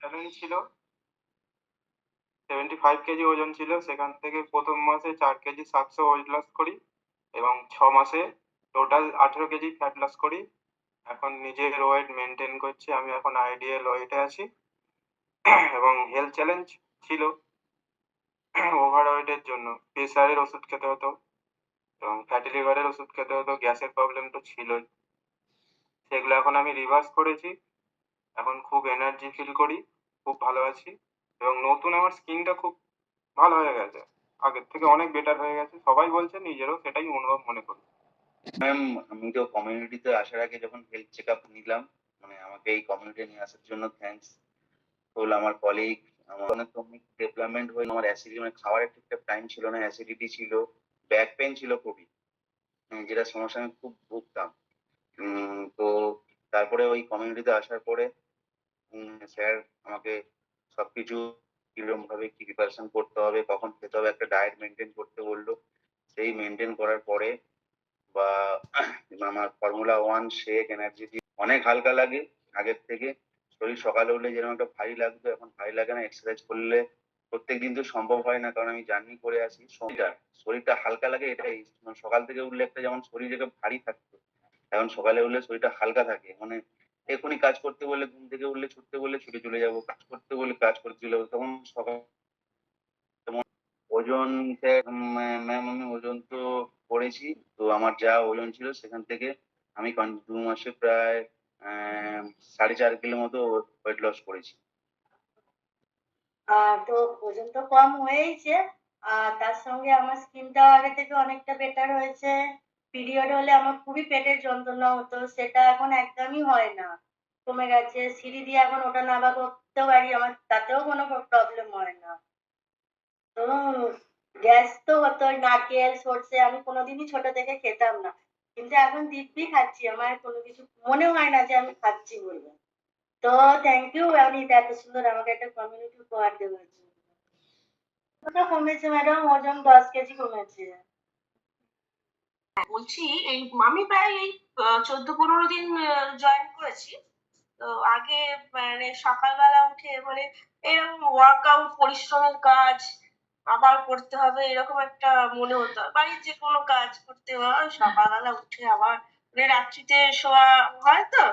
Challenge ছিল। Seventy five KG ওজন ছিল। সেখান থেকে প্রথম মাসে চার কেজি সাতশো ওয়েট লস করি এবং ছ মাসে টোটাল আঠেরো কেজি ফ্যাট লস করি। এখন নিজের ওয়েট মেনটেন করছি। আমি এখন আইডিয়াল ওয়েটে আছি। এবং হেলথ চ্যালেঞ্জ ছিল ওভার ওয়েটের জন্য। প্রেসারের ওষুধ খেতে হতো এবং ফ্যাটি লিভারের ওষুধ খেতে হতো। গ্যাসের প্রবলেম তো ছিলই। সেগুলো এখন আমি রিভার্স করেছি। এখন খুব এনার্জি ফিল করি, খুব ভালো আছি এবং নতুন আমার স্কিনটা খুব ভালো হয়ে গেছে। আগের থেকে অনেক বেটার হয়ে গেছে। সবাই বলছে নিজেরও সেটাই অনুভব মনে করি। ম্যাম আমি তো কমিউনিটিতে আসার আগে যখন হেলথ চেক আপ নিলাম মানে আমাকে এই কমিউনিটি নিয়ে আসার জন্য থ্যাঙ্কস হল আমার কলিগ আমার অনেক ডেভেলপমেন্ট হয়ে আমার অ্যাসিডি মানে খাবারের ঠিকঠাক টাইম ছিল না অ্যাসিডিটি ছিল ব্যাক পেন ছিল খুবই যেটা সমস্যা আমি খুব ভুগতাম। তো তারপরে ওই কমিউনিটিতে আসার পরে স্যার, আমাকে সবকিছু কীরকম ভাবে কি প্রিপারেশন করতে হবে, কখন খেতে হবে, একটা ডায়েট মেনটেন করতে বলল। সেই মেনটেন করার পরে বা আমার ফর্মুলা ওয়ান শেক এনার্জি অনেক হালকা লাগে আগের থেকে। শরীর সকালে উঠলে যেরকম একটা ভারী লাগতো, এখন ভারী লাগে না। এক্সারসাইজ করলে প্রত্যেক দিন তো সম্ভব হয় না, কারণ আমি জার্নি করে আসি। শরীরটা শরীরটা হালকা লাগে এটাই। মানে সকাল থেকে উঠলে একটা যেমন শরীর ভারী থাকতো, এখন সকালে উঠলে শরীরটা হালকা থাকে। মানে এখনই কাজ করতে বললে, ঘুম থেকে উঠলে ছুটতে বললে ছুটে চলে যাব। কাজ করতে বললে কাজ করতে চলে যাব। তখন সকাল ওজন ম্যাম আমি ওজন তো করেছি, তো আমার যা ওজন ছিল সেখান থেকে আমি দু মাসে প্রায় সাড়ে চার কিলো মতো ওয়েট লস করেছি। তো ওজন তো কম হয়েইছে, আর তার সঙ্গে আমার স্কিনটাও আগে থেকে অনেকটা বেটার হয়েছে। পিরিয়ড হলে আমার খুবই পেটের যন্ত্রণা হতো, সেটা এখন একদমই হয় না। কমে গেছে, সিঁড়ি দিয়ে এখন ওঠা নামা করতে পারি, আমার তাতেও কোনো প্রবলেম হয় না। তো গ্যাস তো হতোই নারকেল, সর্ষে, আমি কোনোদিনই ছোট থেকে খেতাম না। কিন্তু এখন দিব্যি খাচ্ছি, আমার কোনো কিছু মনে হয় না যে আমি খাচ্ছি বলে। তো থ্যাংক ইউ অনিত, এত সুন্দর আমাকে একটা কমিউনিটি উপহার দেওয়ার জন্য। কমেছে ম্যাডাম ওজন দশ কেজি কমেছে। বলছি, এই আমি প্রায় এই চোদ্দ পনেরো দিন জয়েন করেছি। তো আগে মানে সকালবেলা উঠে মানে এরকম ওয়ার্কআউট পরিশ্রমের কাজ আবার করতে হবে, এরকম একটা মনে হতো। বাড়ির যে কোনো কাজ করতে হয়, সকালবেলা উঠে আবার মানে রাত্রিতে শোয়া হয় তো,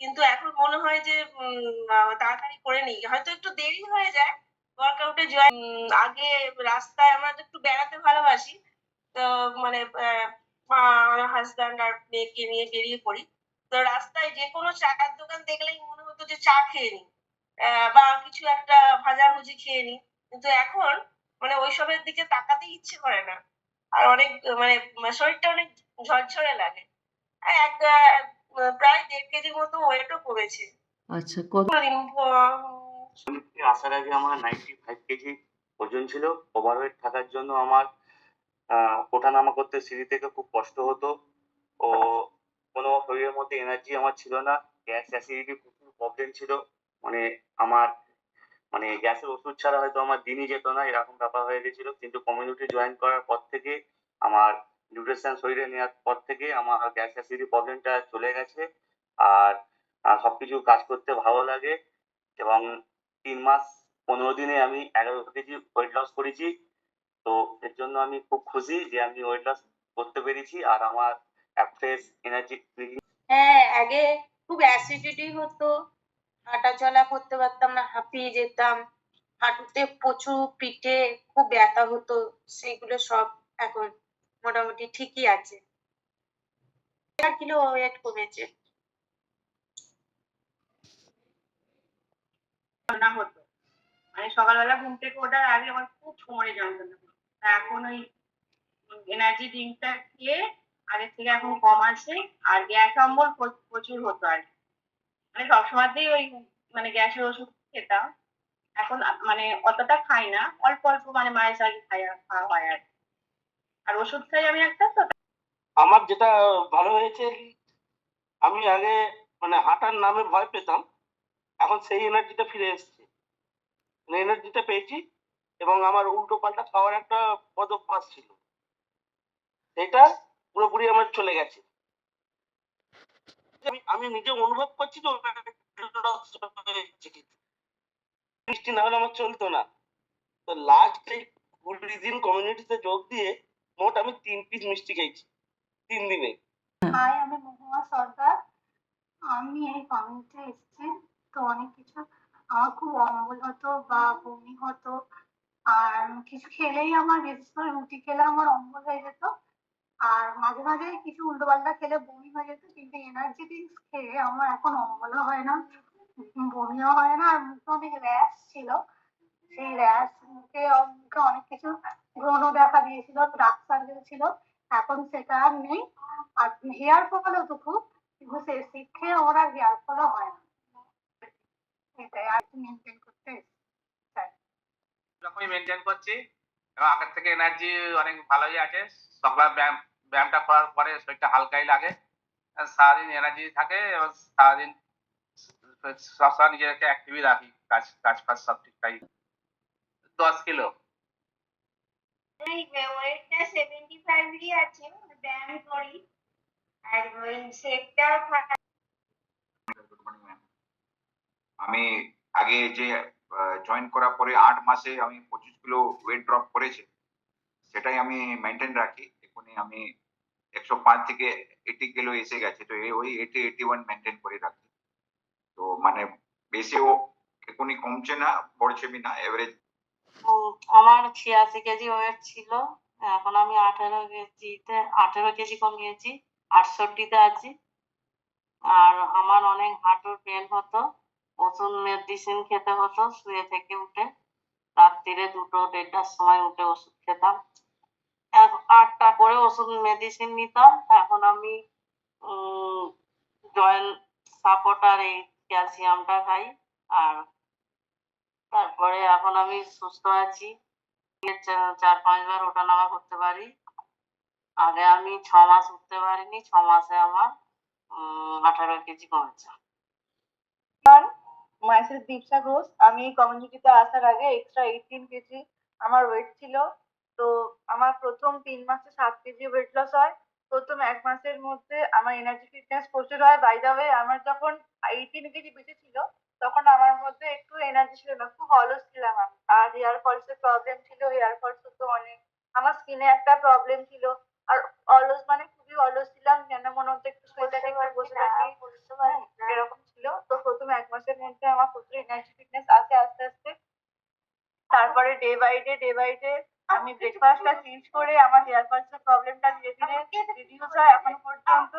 কিন্তু এখন মনে হয় যে তাড়াতাড়ি করে নিই। হয়তো একটু দেরি হয়ে যায় ওয়ার্কআউটে জয়েন আগে রাস্তায় আমরা তো একটু বেড়াতে ভালোবাসি। তো মানে মা হাজব্যান্ড আর মেয়েকে নিয়ে বেরিয়ে পড়ি। তো রাস্তায় যে কোনো চাটার দোকান দেখলেই মনে হতো যে চা খেয়ে নি আহ, বা কিছু একটা ভাজাভুজি খেয়ে নি কিন্তু এখন মানে ওইসবের দিকে তাকাতেই ইচ্ছে করে না। আর অনেক মানে শরীরটা অনেক ঝরঝরে লাগে। আর এক প্রায় দেড় কেজি মতো ওয়েটও কমেছে। আচ্ছা কত আসার আগে আমার নাইনটি ফাইভ কেজি ওজন ছিল। ওভারওয়েট থাকার জন্য আমার ওঠানামা করতে সিঁড়ি থেকে খুব কষ্ট হতো। ও, কোনো শরীরের মধ্যে এনার্জি আমার ছিল না। গ্যাস অ্যাসিডিটি প্রচুর প্রবলেম ছিল। মানে আমার মানে গ্যাসের ওষুধ ছাড়া হয়তো আমার দিনই যেত না, এরকম ব্যাপার হয়ে গেছিল। কিন্তু কমিউনিটি জয়েন করার পর থেকে আমার নিউট্রিশন শরীরে নেওয়ার পর থেকে আমার গ্যাস অ্যাসিডিটি প্রবলেমটা চলে গেছে। আর সবকিছু কাজ করতে ভালো লাগে। এবং তিন মাস, পনেরো দিনে আমি এগারো কেজি ওয়েট লস করেছি। তো এর জন্য আমি খুব খুশি যে আমি ওয়েট লস করতে পেরেছি আর আমার ফ্রেশ এনার্জি হ্যাঁ আগে খুব অ্যাসিডিটি হতো। হাঁটা চলা করতে পারতাম না, হাঁপিয়ে যেতাম। হাঁটুতে প্রচুর পিঠে খুব ব্যথা হতো, সেগুলো সব এখন মোটামুটি ঠিকই আছে। চার কিলো ওয়েট কমেছে। যন্ত্রণা হতো। মানে সকালবেলা ঘুম থেকে ওঠার আগে আমার খুব কোমরে তা এখন ওই এনার্জি ড্রিঙ্কটা খেয়ে আগের থেকে এখন কম আছে, আর গ্যাস অম্বল প্রচুর হতো আর। মানে সবসময়তেই ওই মানে গ্যাসের ওষুধ খেতাম এখন মানে অতটা খাই না, অল্প অল্প মানে মায়ের সাথে খাওয়া হয় আর। আর ওষুধ খাই আমি একটা তো আমার যেটা ভালো হয়েছে আমি আগে মানে হাঁটার নামে ভয় পেতাম, এখন সেই এনার্জিটা ফিরে এসেছে মানে এনার্জিটা পেয়েছি এবং আমার উল্টো পাল্টা খাওয়ার একটা পদভ্যাস ছিল। সেটা পুরোপুরি আমার চলে গেছে। আমি নিজে অনুভব করছি তো, মিষ্টি না হলে আমার চলতো না। তো লাস্ট এই কুড়ি দিন কমিউনিটিতে যোগ দিয়ে মোট আমি তিন পিস মিষ্টি খেয়েছি, তিন দিনে। হাই, আমি মহুয়া সরকার। আমি এই কমিউনিটি এসেছি। তো অনেক কিছু, আমার খুব অম্বল হতো বা বমি হতো। আর কিছু খেলেই আমার বিশেষ রুটি খেলে আমার অম্বল হয়ে যেত। আর মাঝে মাঝে কিছু উল্টো পাল্টা খেলে বমি হয়ে যেত, কিন্তু এনার্জি ড্রিঙ্কস খেয়ে আমার এখন অম্বলও হয় না, বমিও হয় না, আর মুখে অনেক র্যাশ ছিল। সেই র্যাশ মুখে মুখে অনেক কিছু ব্রণ দেখা দিয়েছিল ডার্ক সার্কেল ছিল। এখন সেটা আর নেই। আর হেয়ার ফল হতো খুব কিন্তু সে শিখে ওর হেয়ার ফলও হয় না। এটাই আর মেনটেন রকমই মেনটেন করছি। এবং আগের থেকে এনার্জি অনেক ভালোই আছে। সকালে ব্যায়াম ব্যায়ামটা করার পরে শরীরটা হালকাই লাগে। সারাদিন এনার্জি থাকে এবং সারাদিন সবসময় নিজেকে অ্যাক্টিভই রাখি। কাজ কাজ ফাজ সব ঠিকঠাকই। দশ কিলো। ওয়েটটা সেভেন্টি ফাইভই আছে। ব্যায়াম করি। আর ওই শেকটাও আমি আগে যে জয়েন করার পরে আট মাসে আমি পঁচিশ কিলো ওয়েট ড্রপ করেছি। সেটাই আমি মেনটেন রাখি। এখনই আমি একশো পাঁচ থেকে এইটি কিলো এসে গেছে। তো ওই এইটি এইটি ওয়ান মেনটেন করে রাখি। তো মানে বেশিও এখনই কমছে না পড়ছে না এভারেজ আমার ছিয়াশি কেজি ওয়েট ছিল। এখন আমি আঠেরো কেজিতে, আঠেরো কেজি কমিয়েছি, আটষট্টিতে আছি। আর আমার অনেক হাঁটুর পেন হতো। ওষুধ মেডিসিন খেতে হতো, শুয়ে থেকে উঠে রাত্রিরে দুটো দেড়টার সময় উঠে ওষুধ খেতাম। আটটা করে ওষুধ মেডিসিন নিতাম। এখন আমি জয়েন্ট সাপোর্ট আর এই ক্যালসিয়ামটা খাই। আর তারপরে এখন আমি সুস্থ আছি। চার, পাঁচবার ওঠা নামা করতে পারি। আগে আমি ছ মাস উঠতে পারিনি, ছ মাসে আমার আঠারো কেজি কমেছে। মাইসেলফ দীপসা ঘোষ। আমি কমিউনিটিতে আসার আগে এক্সট্রা এইটিন কেজি আমার ওয়েট ছিল। তো আমার প্রথম তিন মাসে সাত কেজি ওয়েট লস হয়। প্রথম এক মাসের মধ্যে আমার এনার্জি ফিটনেস প্রচুর হয়। বাই দা ওয়ে আমার যখন এইটিন কেজি বেঁচে ছিল, তখন আমার মধ্যে একটু এনার্জি ছিল না। খুব অলস ছিলাম আমি। আর হেয়ার ফলসের প্রবলেম ছিল হেয়ার ফলস হতো অনেক আমার স্কিনে একটা প্রবলেম ছিল আর অলস মানে খুবই অলস ছিলাম যেন মনে হতো একটু শুয়ে থাকি একটু বসে থাকি হ্যাঁ, এরকম ছিল তো প্রথম এক মাসের মধ্যে আমার প্রচুর এনার্জি ফিটনেস আসে, আস্তে আস্তে। তারপরে day by day day by day আমি ব্রেকফাস্টটা চেঞ্জ করে আমার হেয়ার ফলসের প্রবলেমটা ধীরে ধীরে রিডিউস হয়। এখন পর্যন্ত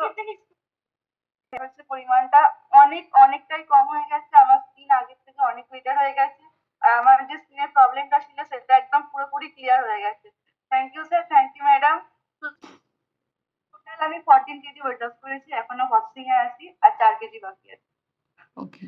পরিমাণটা অনেক, অনেকটাই কম হয়ে গেছে। আমার স্কিন আগের থেকে অনেক বেটার হয়ে গেছে। আর আমার যে স্কিনের প্রবলেমটা ছিল সেটা একদম পুরোপুরি ক্লিয়ার হয়ে গেছে। Thank you sir thank you madam total আমি ফোরটিন কেজি ওয়েট লস করেছি। এখনও হস্টিং এ আছি। আর চার কেজি বাকি আছে। ওকে